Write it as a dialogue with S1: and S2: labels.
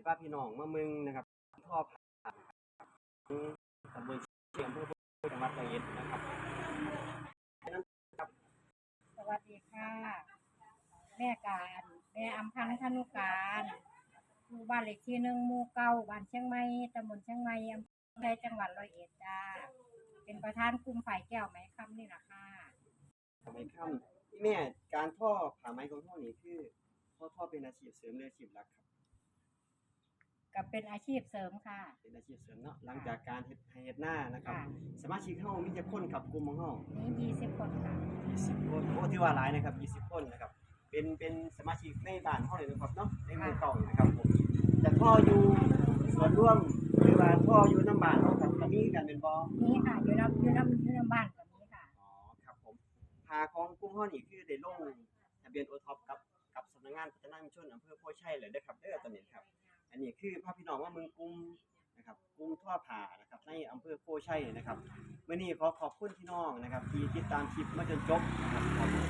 S1: สิพาพี่น้องมาเมืองนะครับท่อผ่าตำบลเชียงอำเภอพุทธจังหวัดร้อยเอ็ดนะครับ
S2: สวัสดีค่ะ แม่การแม่อำพันธ์ธนุการอยู่บ้านเลขที่หนึ่งหมู่เก้าบ้านเชียงใหม่ตำบลเชียงใหม่อำเภอไทยจังหวัดร้อยเอ็ดจ้าเป็นประธานกลุ่มฝ่ายแก้วไหมคำนี่แหละค่ะ
S1: ทำไมค่ำที่แม่การท่อผ่าไม้ของท่อนี่คือท่อท่อเป็นอาชีพเสริมหรืออาชีพหลักครับ
S2: กับเป็นอาชีพเสริมค่ะ
S1: เป็นอาชีพเสริมเนาะหลังจากการเฮ็ดให้เฮ็ดหน้านะครับ
S2: ค่ะ
S1: สมาชิกเฮามีจักคนครับกลุ่มของเฮา
S2: นี่ยี่สิบคนค่ะ
S1: 20คนโอ้ที่ว่าหลายนะครับ20คนนะครับเป็นเป็นสมาชิกในบ้านเฮาเลยนะครับเนาะในหมู่เก่านะครับผมแต่ท่ออยู่ส่วนร่วมหรือว่าท่ออยู่น้ำบ้านเฮาครับก็มีกันเป็นบ่
S2: นี่ค่ะอยู่น้ำอยู่น้ำอยู่น้ำบ้านแบบนี้ค่ะ
S1: อ๋อครับผมพาของกลุ่มเฮานี่คือได้ลงทะเบียนโอท็อปกับกับสำนักงานพัฒนาชุมชนอำเภอโพธิ์ชัยเลยเด้อครับเด้อตอนนี้ครับ อันนี้คือพาพี่น้องว่าเมืองกรุงนะครับกรุงท่อผ่านะครับในอำเภอโพชัยนะครับเมื่อนี้ขอขอบคุณพี่น้องนะครับ ที่ติดตามคลิปมาจนจบนะครับขอบคุณครับ